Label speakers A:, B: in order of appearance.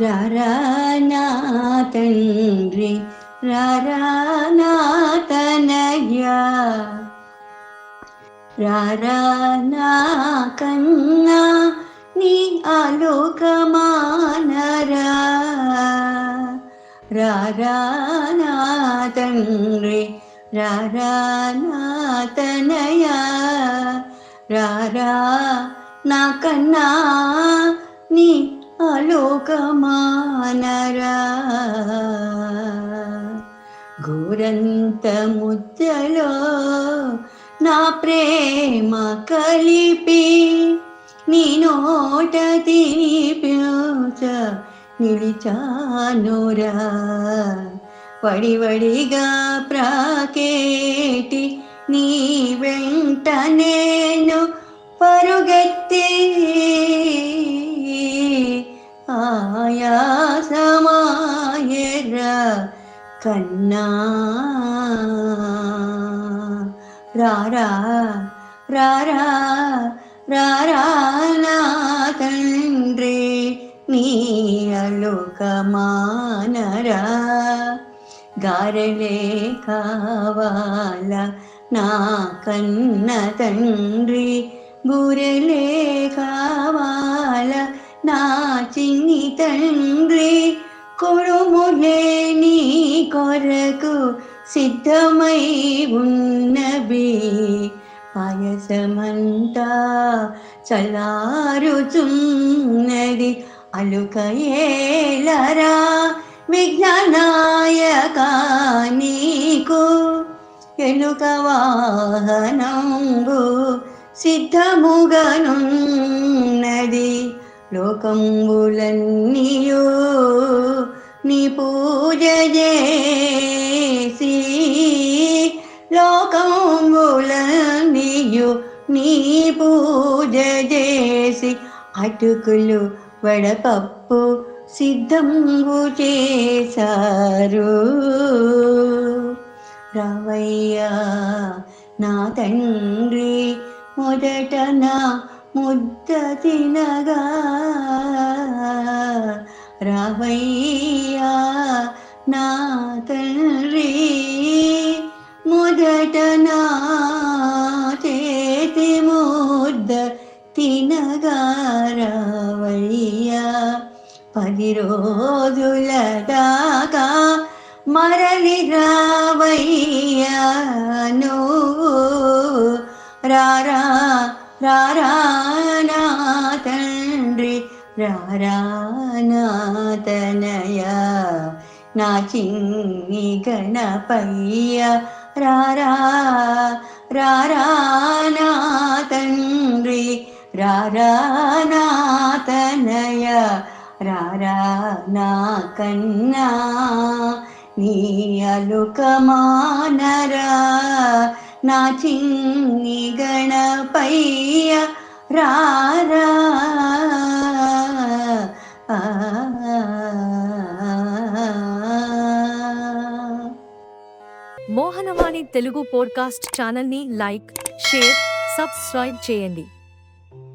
A: రానా తండ్రి రానా తనయ్యా రానా కన్నా నీ ఆలోకమానరా. రానా తండ్రి రానా తనయా రారా నా కన్నా నీ అలోకమానరా గోరంత ముద్దలో నా ప్రేమ కలిపి నీ నోట తినిపించ నిలిచానురా. వడివడిగా ప్రాకేటి నీ వెంట నేను పరుగెత్తి రారా రారా రారా నా తండ్రి నీ అలోకమానరా గారెలే కావాల నా కన్న తండ్రి బూరెలే కావాల నా చిన్ని తండ్రి కొడుములే నీ కొరకు సిద్ధమై ఉన్నవి. పాయసమంతా చల్లారుచున్నది అలుకయేలరా విజ్ఞానాయక నీకు. ఎలుక వాహనంబు సిద్ధముగనున్నది. లోకంబులన్నీయో నీ పూజ నీ పూజ చేసి అటుకులు వడపప్పు సిద్ధంబు చేశారు. రావయ్యా నా తండ్రి మొదట నా ముద్ద తినగా. రావయ్యా నా తండ్రి మొదట నా తినగా రావయ్యా పది రోజుల దాకా మరలి రావయ్యా నువ్వు. రారా రారా నా తండ్రి రారా నా తనయ నా చిన్ని గణపయ్య. రారా రారా నా రారానాతనయ రారానా నా కన్నా నీ అలుకమానరా నా చిన్ని గణపయ్య రారా.
B: మోహనవాణి తెలుగు పోడ్కాస్ట్ ఛానల్ని లైక్ షేర్ సబ్స్క్రైబ్ చేయండి.